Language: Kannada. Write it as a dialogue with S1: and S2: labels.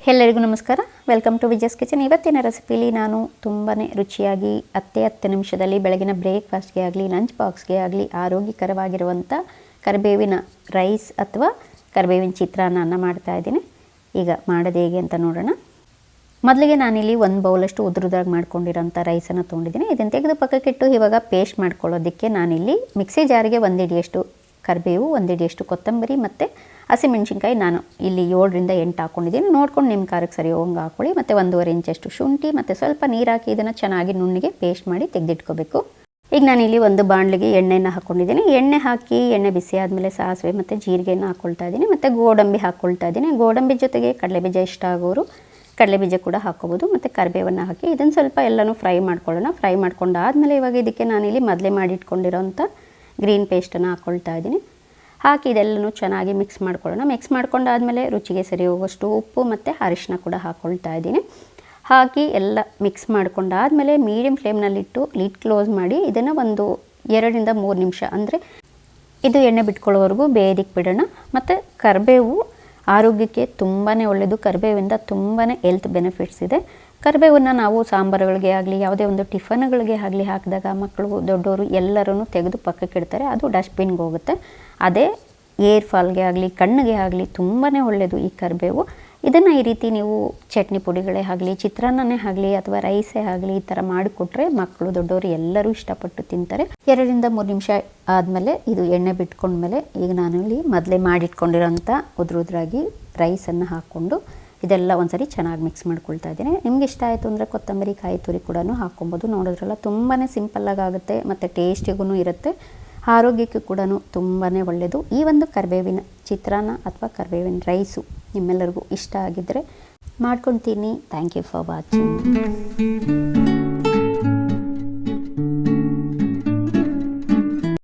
S1: ಎಲ್ಲರಿಗೂ ನಮಸ್ಕಾರ. ವೆಲ್ಕಮ್ ಟು ವಿಜಯಸ್ ಕಿಚನ್ ಇವತ್ತಿನ ರೆಸಿಪಿಲಿ ನಾನು ತುಂಬಾ ರುಚಿಯಾಗಿ ಹತ್ತೆ ಹತ್ತು ನಿಮಿಷದಲ್ಲಿ ಬೆಳಗಿನ ಬ್ರೇಕ್ಫಾಸ್ಟ್ಗೆ ಆಗಲಿ ಲಂಚ್ ಬಾಕ್ಸ್ಗೆ ಆಗಲಿ ಆರೋಗ್ಯಕರವಾಗಿರುವಂಥ ಕರಿಬೇವಿನ ರೈಸ್ ಅಥವಾ ಕರಿಬೇವಿನ ಚಿತ್ರಾನ್ನ ಮಾಡ್ತಾ ಇದ್ದೀನಿ. ಈಗ ಮಾಡೋದು ಹೇಗೆ ಅಂತ ನೋಡೋಣ. ಮೊದಲಿಗೆ ನಾನಿಲ್ಲಿ ಒಂದು ಬೌಲಷ್ಟು ಉದುರುದಾಗಿ ಮಾಡ್ಕೊಂಡಿರೋಂಥ ರೈಸನ್ನು ತೊಗೊಂಡಿದ್ದೀನಿ ಇದನ್ನು ತೆಗೆದು ಪಕ್ಕಕ್ಕಿಟ್ಟು ಇವಾಗ ಪೇಸ್ಟ್ ಮಾಡ್ಕೊಳ್ಳೋದಕ್ಕೆ ನಾನಿಲ್ಲಿ ಮಿಕ್ಸಿ ಜಾರಿಗೆ ಒಂದು ಹಿಡಿಯಷ್ಟು ಕರಿಬೇವು ಒಂದು ಹಿಡಿಯಷ್ಟು ಕೊತ್ತಂಬರಿ ಮತ್ತು ಹಸಿಮೆಣ್ಸಿನ್ಕಾಯಿ ನಾನು ಇಲ್ಲಿ ಏಳರಿಂದ ಎಂಟು ಹಾಕ್ಕೊಂಡಿದ್ದೀನಿ ನೋಡ್ಕೊಂಡು ನಿಮ್ಮ ಖಾರಕ್ಕೆ ಸರಿ ಹೋಗಂಗೆ ಹಾಕ್ಕೊಳ್ಳಿ ಮತ್ತು ಒಂದೂವರೆ ಇಂಚಷ್ಟು ಶುಂಠಿ ಮತ್ತು ಸ್ವಲ್ಪ ನೀರು ಹಾಕಿ ಇದನ್ನು ಚೆನ್ನಾಗಿ ನುಣ್ಣಿಗೆ ಪೇಸ್ಟ್ ಮಾಡಿ ತೆಗೆದಿಟ್ಕೋಬೇಕು. ಈಗ ನಾನು ಇಲ್ಲಿ ಒಂದು ಬಾಣಲಿಗೆ ಎಣ್ಣೆನ ಹಾಕ್ಕೊಂಡಿದ್ದೀನಿ ಎಣ್ಣೆ ಹಾಕಿ ಎಣ್ಣೆ ಬಿಸಿ ಆದಮೇಲೆ ಸಾಸಿವೆ ಮತ್ತು ಜೀರಿಗೆನ ಹಾಕ್ಕೊಳ್ತಾ ಇದ್ದೀನಿ. ಮತ್ತು ಗೋಡಂಬಿ ಹಾಕ್ಕೊಳ್ತಾ ಇದ್ದೀನಿ. ಗೋಡಂಬಿ ಜೊತೆಗೆ ಕಡಲೆಬೀಜ ಇಷ್ಟ ಆಗೋರು ಕಡಲೆಬೀಜ ಕೂಡ ಹಾಕ್ಕೋಬೋದು. ಮತ್ತು ಕರಿಬೇವನ್ನು ಹಾಕಿ ಇದನ್ನು ಸ್ವಲ್ಪ ಎಲ್ಲನೂ ಫ್ರೈ ಮಾಡ್ಕೊಳ್ಳೋಣ. ಫ್ರೈ ಮಾಡ್ಕೊಂಡಾದಮೇಲೆ ಇವಾಗ ಇದಕ್ಕೆ ನಾನಿಲ್ಲಿ ಮೊದಲೇ ಮಾಡಿಟ್ಕೊಂಡಿರೋಂಥ ಗ್ರೀನ್ ಪೇಸ್ಟನ್ನು ಹಾಕ್ಕೊಳ್ತಾ ಇದ್ದೀನಿ. ಹಾಕಿ ಇದೆಲ್ಲನೂ ಚೆನ್ನಾಗಿ ಮಿಕ್ಸ್ ಮಾಡ್ಕೊಳ್ಳೋಣ. ಮಿಕ್ಸ್ ಮಾಡ್ಕೊಂಡಾದಮೇಲೆ ರುಚಿಗೆ ಸರಿ ಹೋಗೋಷ್ಟು ಉಪ್ಪು ಮತ್ತು ಅರಿಶಿನ ಕೂಡ ಹಾಕ್ಕೊಳ್ತಾ ಇದ್ದೀನಿ. ಹಾಕಿ ಎಲ್ಲ ಮಿಕ್ಸ್ ಮಾಡ್ಕೊಂಡಾದಮೇಲೆ ಮೀಡಿಯಮ್ ಫ್ಲೇಮ್ನಲ್ಲಿಟ್ಟು ಲಿಡ್ ಕ್ಲೋಸ್ ಮಾಡಿ ಇದನ್ನು ಒಂದು ಎರಡರಿಂದ ಮೂರು ನಿಮಿಷ ಅಂದರೆ ಇದು ಎಣ್ಣೆ ಬಿಟ್ಕೊಳ್ಳೋವರೆಗೂ ಬೇಯದಿಕ್ಕೆ ಬಿಡೋಣ. ಮತ್ತು ಕರಿಬೇವು ಆರೋಗ್ಯಕ್ಕೆ ತುಂಬಾ ಒಳ್ಳೆಯದು ಕರಿಬೇವಿಂದ ತುಂಬಾ ಹೆಲ್ತ್ ಬೆನಿಫಿಟ್ಸ್ ಇದೆ. ಕರಿಬೇವನ್ನು ನಾವು ಸಾಂಬಾರುಗಳಿಗೆ ಆಗಲಿ, ಯಾವುದೇ ಒಂದು ಟಿಫನ್ಗಳಿಗೆ ಆಗಲಿ ಹಾಕಿದಾಗ ಮಕ್ಕಳು ದೊಡ್ಡವರು ಎಲ್ಲರೂ ತೆಗೆದು ಪಕ್ಕಕ್ಕೆ ಇಡ್ತಾರೆ. ಅದು ಡಸ್ಟ್ಬಿನ್ಗೆ ಹೋಗುತ್ತೆ. ಅದೇ ಏರ್ ಫಾಲ್ಗೆ ಆಗಲಿ, ಕಣ್ಣಿಗೆ ಆಗಲಿ ತುಂಬಾ ಒಳ್ಳೆಯದು ಈ ಕರಿಬೇವು. ಇದನ್ನು ಈ ರೀತಿ ನೀವು ಚಟ್ನಿ ಪುಡಿಗಳೇ ಆಗಲಿ, ಚಿತ್ರಾನ್ನನೇ ಆಗಲಿ ಅಥವಾ ರೈಸೇ ಆಗಲಿ ಈ ಥರ ಮಾಡಿಕೊಟ್ರೆ ಮಕ್ಕಳು ದೊಡ್ಡವರು ಎಲ್ಲರೂ ಇಷ್ಟಪಟ್ಟು ತಿಂತಾರೆ. ಎರಡರಿಂದ ಮೂರು ನಿಮಿಷ ಆದಮೇಲೆ ಇದು ಎಣ್ಣೆ ಬಿಟ್ಕೊಂಡ್ಮೇಲೆ ಈಗ ನಾನು ಇಲ್ಲಿ ಮೊದಲೇ ಮಾಡಿಟ್ಕೊಂಡಿರೋಂಥ ಉದ್ರುದ್ರಾಗಿ ರೈಸನ್ನು ಹಾಕ್ಕೊಂಡು ಇದೆಲ್ಲ ಒಂದ್ಸರಿ ಚೆನ್ನಾಗಿ ಮಿಕ್ಸ್ ಮಾಡ್ಕೊಳ್ತಾ ಇದ್ದೀನಿ. ನಿಮ್ಗೆ ಇಷ್ಟ ಆಯಿತು ಅಂದರೆ ಕೊತ್ತಂಬರಿ, ಕಾಯಿ ತುರಿ ಕೂಡ ಹಾಕ್ಕೊಬೋದು. ನೋಡಿದ್ರಲ್ಲ ತುಂಬಾ ಸಿಂಪಲ್ಲಾಗಿ ಆಗುತ್ತೆ ಮತ್ತು ಟೇಸ್ಟಿಗೂ ಇರುತ್ತೆ. ಆರೋಗ್ಯಕ್ಕೆ ಕೂಡ ತುಂಬಾ ಒಳ್ಳೆಯದು ಈ ಒಂದು ಕರಿಬೇವಿನ ಚಿತ್ರಾನ್ನ ಅಥವಾ ಕರಿಬೇವಿನ ರೈಸು ನಿಮ್ಮೆಲ್ಲರಿಗೂ ಇಷ್ಟ ಆಗಿದ್ದರೆ ಮಾಡ್ಕೊತೀನಿ. Thank you for watching